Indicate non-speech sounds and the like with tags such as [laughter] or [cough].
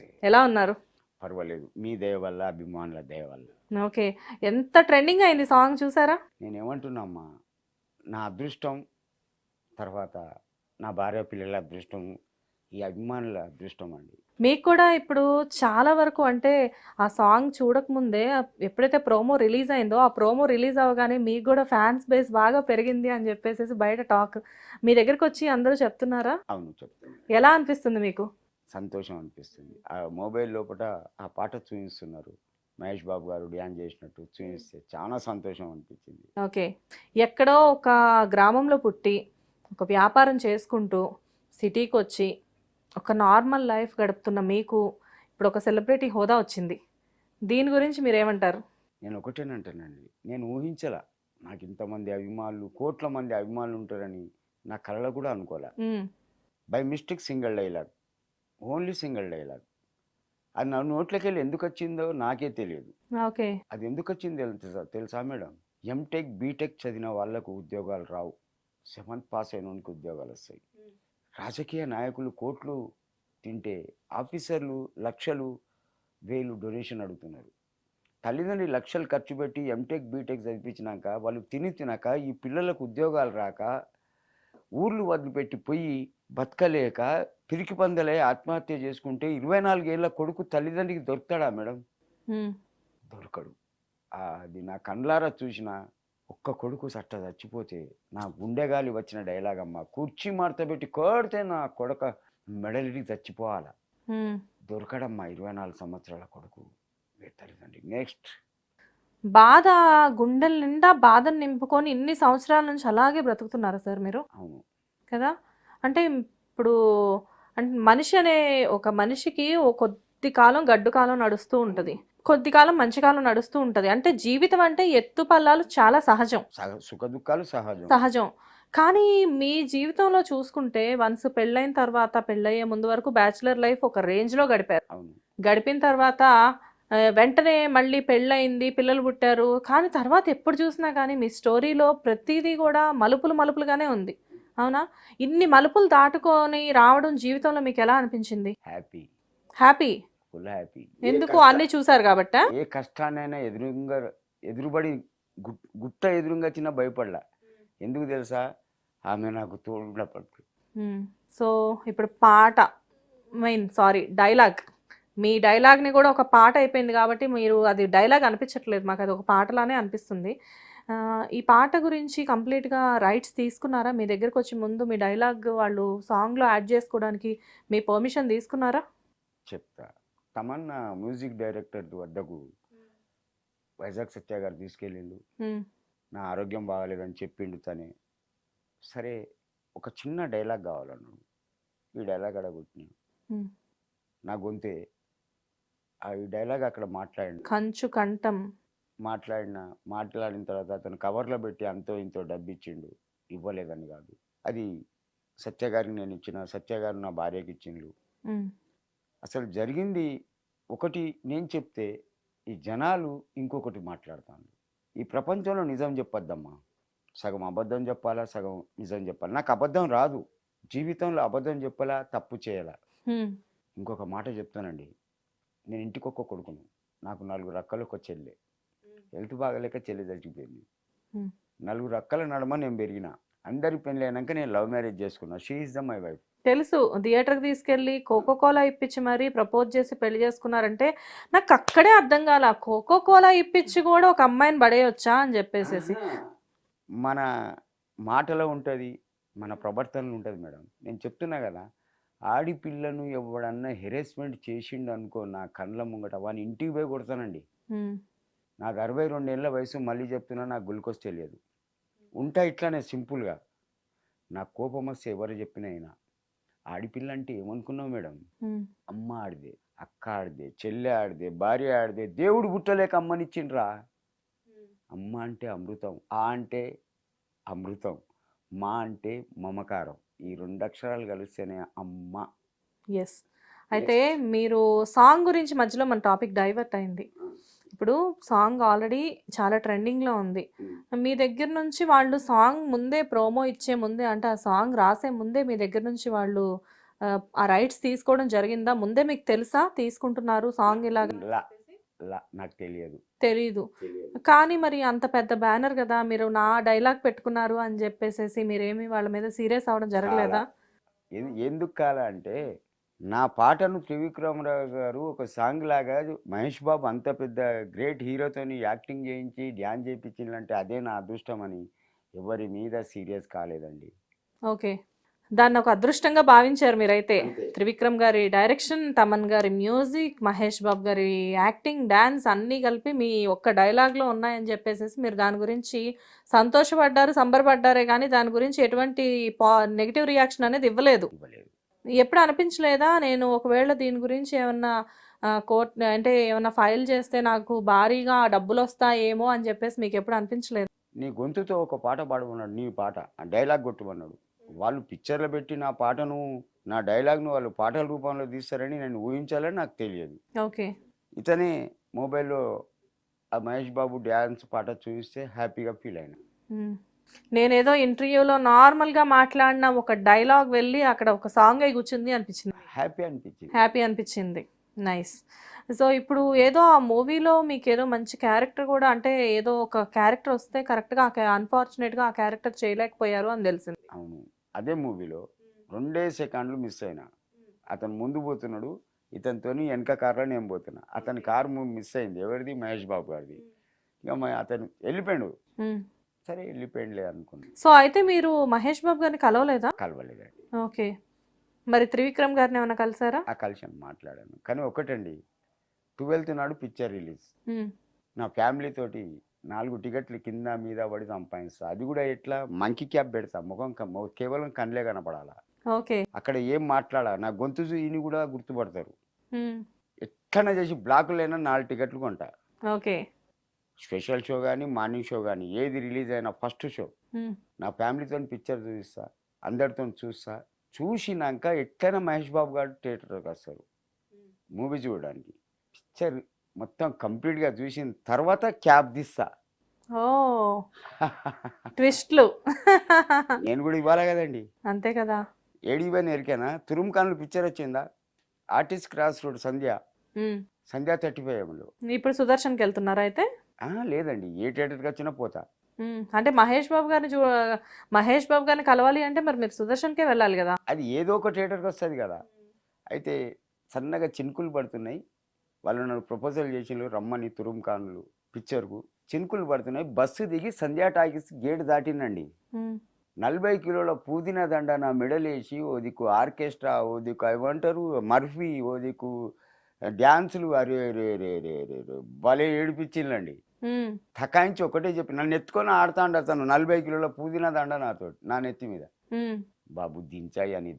నమస్తే ఎలా ఉన్నారు? పర్వాలేదు. మీ దయ వల్ల అభిమానుల దయ వల్ల. ఓకే. ఎంత ట్రెండింగ్ అయింది సాంగ్ చూసారా? నేను ఏమంటున్నామ్మా నా అదృష్టం తర్వాత నా భార్య పిల్లల అదృష్టం ఈ అభిమానుల అదృష్టం అండి. మీకు కూడా ఇప్పుడు చాలా వరకు అంటే ఆ సాంగ్ చూడకముందే ఎప్పుడైతే ప్రోమో రిలీజ్ అయిందో ఆ ప్రోమో రిలీజ్ అవ్వగానే మీకు కూడా ఫ్యాన్స్ బేస్ బాగా పెరిగింది అని చెప్పేసి బయట టాక్ మీ దగ్గరికి వచ్చి అందరూ చెప్తున్నారా? అవును చెప్తాను ఎలా అనిపిస్తుంది మీకు? సంతోషం అనిపిస్తుంది. ఆ మొబైల్ లోపల ఆ పాట చూపిస్తున్నారు మహేష్ బాబు గారు డ్యాన్స్ చేసినట్టు చూపిస్తే చాలా సంతోషం అనిపించింది. ఓకే. ఎక్కడో ఒక గ్రామంలో పుట్టి ఒక వ్యాపారం చేసుకుంటూ సిటీకి వచ్చి ఒక నార్మల్ లైఫ్ గడుపుతున్న మీకు ఇప్పుడు ఒక సెలబ్రిటీ హోదా వచ్చింది. దీని గురించి మీరు ఏమంటారు నేను ఒకటేనంటానండి. నేను ఊహించలా. నాకు ఇంతమంది అభిమానులు కోట్ల మంది అభిమానులు ఉంటారని నా కళలో కూడా అనుకోలే. By mistake single dialogue. Only single dialogue. అది నా నోట్లోకి వెళ్ళి ఎందుకు వచ్చిందో నాకే తెలియదు. ఓకే. అది ఎందుకు వచ్చింది తెలుసా తెలుసా మేడం? ఎంటెక్ బీటెక్ చదివిన వాళ్ళకు ఉద్యోగాలు రావు. సెవెంత్ పాస్ అయిన వానికి ఉద్యోగాలు వస్తాయి. రాజకీయ నాయకులు కోట్లు తింటే ఆఫీసర్లు లక్షలు వేలు డొనేషన్ అడుగుతున్నారు. తల్లిదండ్రులు లక్షలు ఖర్చు పెట్టి ఎంటెక్ బీటెక్ చదివించినాక వాళ్ళు తిని తినక ఈ పిల్లలకు ఉద్యోగాలు రాక ఊర్లు వదిలిపెట్టి పోయి బతకలేక పిరికి పందలే ఆత్మహత్య చేసుకుంటే ఇరవై నాలుగేళ్ళ కొడుకు తల్లిదండ్రికి దొరుకుతాడా మేడం. దొరకడు. అది నా కండ్లారా చూసిన ఒక్క కొడుకు సట్ట చచ్చిపోతే నా గుండెగాలి వచ్చిన డైలాగ్ అమ్మ. కుర్చీ మార్తబెట్టి కొడితే నా కొడక మెడలికి చచ్చిపోవాల? మ్మ్. దొరకడమ్మా ఇరవై నాలుగు సంవత్సరాల కొడుకు. తల్లిదండ్రి? నెక్స్ట్. బాధ గుండెల నిండా బాధను నింపుకొని ఇన్ని సంవత్సరాల నుంచి అలాగే బ్రతుకుతున్నారా సార్ మీరు? అవును. కదా? అంటే ఇప్పుడు అంటే మనిషి అనే ఒక మనిషికి ఓ కొద్ది కాలం గడ్డు కాలం నడుస్తూ ఉంటుంది. కొద్ది కాలం మంచి కాలం నడుస్తూ ఉంటుంది. అంటే జీవితం అంటే ఎత్తు పల్లాలు చాలా సహజం. సహ సుఖ దుఃఖాలు సహజం. సహజం. కానీ మీ జీవితంలో చూసుకుంటే వన్స్ పెళ్ళైన తర్వాత పెళ్ళయ్యే ముందు వరకు బ్యాచిలర్ లైఫ్ ఒక రేంజ్లో గడిపారు. అవును. గడిపిన తర్వాత వెంటనే మళ్ళీ పెళ్ళయింది పిల్లలు పుట్టారు. కానీ తర్వాత ఎప్పుడు చూసినా కానీ మీ స్టోరీలో ప్రతిదీ కూడా మలుపులు మలుపులుగానే ఉంది. అవునా? ఇన్ని మలుపులు దాటుకొని రావడం జీవితంలో మీకు ఎలా అనిపించింది? హ్యాపీ. హ్యాపీ? Full happy. ఎందుకు అన్ని చూసారు కాబట్టా? ఏ కష్టాన్నైనా ఎదురుగా ఎదురుబడి గుట్ట ఎదురుగా చిన్న భయపడలా. ఎందుకు తెలుసా? ఆమె నాకు తోడున్నప్పటికీ మ్మ్. సో ఇప్పుడు పాట మెయిన్ సారీ డైలాగ్ మీ డైలాగ్ని కూడా ఒక పాట అయిపోయింది కాబట్టి మీరు అది డైలాగ్ అనిపించట్లేదు మాకు అది ఒక పాటలానే అనిపిస్తుంది. ఈ పాట గురించి కంప్లీట్గా రైట్స్ తీసుకున్నారా? మీ దగ్గరకు వచ్చి ముందు మీ డైలాగ్ వాళ్ళు సాంగ్లో యాడ్ చేసుకోవడానికి మీ పర్మిషన్ తీసుకున్నారా? చెప్తా. తమన్నా మ్యూజిక్ డైరెక్టర్ వద్దకు. వైజాగ్ సత్య గారు తీసుకెళ్ళిండు. నా ఆరోగ్యం బాగాలేదని చెప్పిండు తనే. సరే ఒక చిన్న డైలాగ్ కావాలన్నాడు. ఈ డైలాగ్ అడగొట్టిన. నా గొంతే ఆ ఈ డైలాగ్ అక్కడ మాట్లాడి కంచు కంఠం. మాట్లాడిన మాట్లాడిన తర్వాత అతను కవర్లో పెట్టి అంతో ఇంతో డబ్బు ఇచ్చిండు ఇవ్వలేదని కాదు. అది సత్య గారికి నేను ఇచ్చిన సత్య గారు నా భార్యకి ఇచ్చిండు. అసలు జరిగింది ఒకటి నేను చెప్తే ఈ జనాలు ఇంకొకటి మాట్లాడతాను ఈ ప్రపంచంలో నిజం చెప్పొద్దమ్మా. సగం అబద్ధం చెప్పాలా సగం నిజం చెప్పాలి? నాకు అబద్ధం రాదు. జీవితంలో అబద్ధం చెప్పాలా తప్పు చేయాలా. ఇంకొక మాట చెప్తానండి. నేను ఇంటికి ఒక్క కొడుకును. నాకు నలుగురు అక్కలు ఒక చెల్లె. హెల్త్ బాగలేక చెల్లి చచ్చిపోయింది. నలుగురు అక్కల నడుమ నేను పెరిగిన. అందరి పెళ్ళి అయినాక నేను లవ్ మ్యారేజ్ చేసుకున్నా. She is the my wife తెలుసు. థియేటర్కి తీసుకెళ్ళి కోకో కోలా ఇప్పించి మరీ ప్రపోజ్ చేసి పెళ్ళి చేసుకున్నారంటే నాకు అక్కడే అర్థం కాల. కోకో కోలా ఇప్పించి కూడా ఒక అమ్మాయిని పడేయొచ్చా అని చెప్పేసేసి. మన మాటలో ఉంటుంది మన ప్రవర్తనలో ఉంటుంది మేడం. నేను చెప్తున్నా కదా ఆడిపిల్లను ఎవడన్నా హెరాస్మెంట్ చేసిండు అనుకో నా కళ్ళ ముంగట వాని ఇంటికి పోయి కొడతానండి. నాకు అరవై రెండేళ్ళ వయసు మళ్ళీ చెప్తున్నా నాకు గ్లూకోజ్ తెలియదు ఉంటా ఇట్లానే సింపుల్గా. నా కోపం వస్తే ఎవరు చెప్పినా అయినా ఆడిపిల్ల అంటే ఏమనుకున్నావు మేడం? అమ్మ ఆడిదే అక్క ఆడిదే చెల్లె ఆడిదే భార్య ఆడిదే దేవుడు పుట్టలేక అమ్మనిచ్చిండ్రా? అమ్మ అంటే అమృతం ఆ అంటే అమృతం మా అంటే మమకారం. ఈ రెండు అక్షరాలు కలిస్తేనే అమ్మ. ఎస్ అయితే మీరు సాంగ్ గురించి మధ్యలో మన టాపిక్ డైవర్ట్ అయింది. ఇప్పుడు సాంగ్ ఆల్రెడీ చాలా ట్రెండింగ్లో ఉంది. మీ దగ్గర నుంచి వాళ్ళు సాంగ్ ముందే ప్రోమో ఇచ్చే ముందే అంటే ఆ సాంగ్ రాసే ముందే మీ దగ్గర నుంచి వాళ్ళు ఆ, రైట్స్ తీసుకోవడం జరిగిందా? ముందే మీకు తెలుసా? తీసుకుంటున్నారు సాంగ్ ఇలాగా? నాకు తెలియదు. తెలీదు. తెలియదు. కానీ మరి అంత పెద్ద బ్యానర్ కదా మీరు నా డైలాగ్ పెట్టుకున్నారు అని చెప్పేసేసి మీరేమి వాళ్ళ మీద సీరియస్ అవ్వడం జరగలేదా? ఎందుకు కాల అంటే నా పాటను త్రివిక్రమరావు గారు ఒక సాంగ్ లాగా మహేష్ బాబు అంత పెద్ద గ్రేట్ హీరోతోని యాక్టింగ్ చేయించి డ్యాన్స్ చేయించిందంటే అదే నా అదృష్టం అని ఎవరి మీద సీరియస్ కాలేదండి. ఓకే. దాన్ని ఒక అదృష్టంగా భావించారు మీరైతే. త్రివిక్రమ్ గారి డైరెక్షన్ తమన్ గారి మ్యూజిక్ మహేష్ బాబు గారి యాక్టింగ్ డాన్స్ అన్నీ కలిపి మీ ఒక్క డైలాగ్లో ఉన్నాయని చెప్పేసి మీరు దాని గురించి సంతోషపడ్డారు సంబరపడ్డారే కానీ దాని గురించి ఎటువంటి పా నెగిటివ్ రియాక్షన్ అనేది ఇవ్వలేదు. ఎప్పుడు అనిపించలేదా? నేను ఒకవేళ దీని గురించి ఏమన్నా కోర్ట్ అంటే ఏమన్నా ఫైల్ చేస్తే నాకు భారీగా డబ్బులు వస్తాయేమో అని చెప్పేసి మీకు ఎప్పుడు అనిపించలేదు? నీ గొంతుతో ఒక పాట పాడమన్నాడు నీ పాట డైలాగ్ కొట్టమన్నాడు. వాళ్ళు పిక్చర్లో పెట్టి నా పాటను నా డైలాగ్ను వాళ్ళు పాటల రూపంలో తీస్తారని నేను ఊహించాలని నాకు తెలియదు. ఓకే. ఇతనే మొబైల్లో ఆ మహేష్ బాబు డ్యాన్స్ పాట చూపిస్తే హ్యాపీగా ఫీల్ అయినా. నేనేదో ఇంటర్వ్యూలో నార్మల్గా మాట్లాడిన ఒక డైలాగ్ వెళ్ళి అక్కడ ఒక సాంగ్ అయి కూర్చుంది అనిపించింది. హ్యాపీ అనిపించింది. హ్యాపీ అనిపించింది. నైస్ సో ఇప్పుడు ఏదో ఆ మూవీలో మీకు ఏదో మంచి క్యారెక్టర్ కూడా అంటే ఏదో ఒక క్యారెక్టర్ వస్తే కరెక్ట్గా అన్ఫార్చునేట్గా ఆ క్యారెక్టర్ చేయలేకపోయారు అని తెలిసింది. అవును. అదే మూవీలో రెండే సెకండ్లు మిస్ అయినా. అతను ముందు పోతున్నాడు ఇతనితోని వెనక కార్లో నేను పోతున్నా. అతని కార్ మిస్ అయింది. ఎవరిది? మహేష్ బాబు గారిది. ఇక అతను వెళ్ళిపోయాడు. సరే వెళ్ళిపోయిందిలే అనుకున్నాను సో అయితే మీరు మహేష్ బాబు గారిని కలవలేదా? కలవలేదండి. ఓకే. మరి త్రివిక్రమ్ గారిని ఏమైనా కలిసారా? ఆ కలిసి మాట్లాడాను. కానీ ఒకటండి ట్వెల్త్ నాడు పిక్చర్ రిలీజ్. నా ఫ్యామిలీ తోటి నాలుగు టికెట్లు కింద మీద పడి సంపాదిస్తా. అది కూడా ఎట్లా? మంకీ క్యాప్ పెడతా. ముఖం కేవలం కళ్ళే కనపడాలా? ఓకే. అక్కడ ఏం మాట్లాడా నా గొంతు ఈయన కూడా గుర్తుపడతారు. ఎట్లనే చేసి బ్లాకులైనా నాలుగు టికెట్లు కొంటా. ఓకే. స్పెషల్ షో కానీ మార్నింగ్ షో కానీ ఏది రిలీజ్ అయినా ఫస్ట్ షో. నా ఫ్యామిలీతో పిక్చర్ చూపిస్తా. అందరితో చూస్తా. చూసినాక ఎట్లైనా మహేష్ బాబు గారు థియేటర్కి వస్తారు. మూవీ చూడడానికి. పిక్చర్ మొత్తం కంప్లీట్గా చూసిన తర్వాత క్యాబ్ తీస్తా. ఓ! [laughs] ట్విస్ట్లు. నేను కూడా ఇవ్వాలి కదండి? అంతే కదా. ఏడీబైన ఎరికేనా? తురుముకాన్లు పిక్చర్ వచ్చిందా? RTC cross road Sandhya. Sandhya thirty ఫైవ్లో ఇప్పుడు సుదర్శన్కి వెళ్తున్నారా అయితే? లేదండి. ఏ థియేటర్కి వచ్చినా పోతా. అంటే మహేష్ బాబు గారిని చూ మహేష్ బాబు గారిని కలవాలి అంటే మరి మీరు సుదర్శన్కే వెళ్ళాలి కదా. అది ఏదో ఒక థియేటర్కి వస్తుంది కదా. అయితే సన్నగా చినుకులు పడుతున్నాయి. వాళ్ళు నన్ను ప్రపోజల్ చేసిండ్రు రమ్మని తురుముకాన్లు పిక్చర్కు చినుకులు పడుతున్నాయి బస్సు దిగి సంధ్యా టాకీస్ గేట్ దాటినండి. నలభై కిలోల పుదీనా దండ నా మెడలేసి ఓ దిక్కు ఆర్కెస్ట్రా ఓ దిక్కు ఏమంటారు మర్ఫీ ఓ దిక్కు డ్యాన్సులు అరే రే రే రే రే భలే ఏడిపించిందండి. తకాయించి ఒకటే చెప్పి నన్ను ఎత్తుకొని ఆడుతా అతను నలభై కిలోల పుదీనా దండ నాతో నా నెత్తి మీద. బాబు దించాయి అని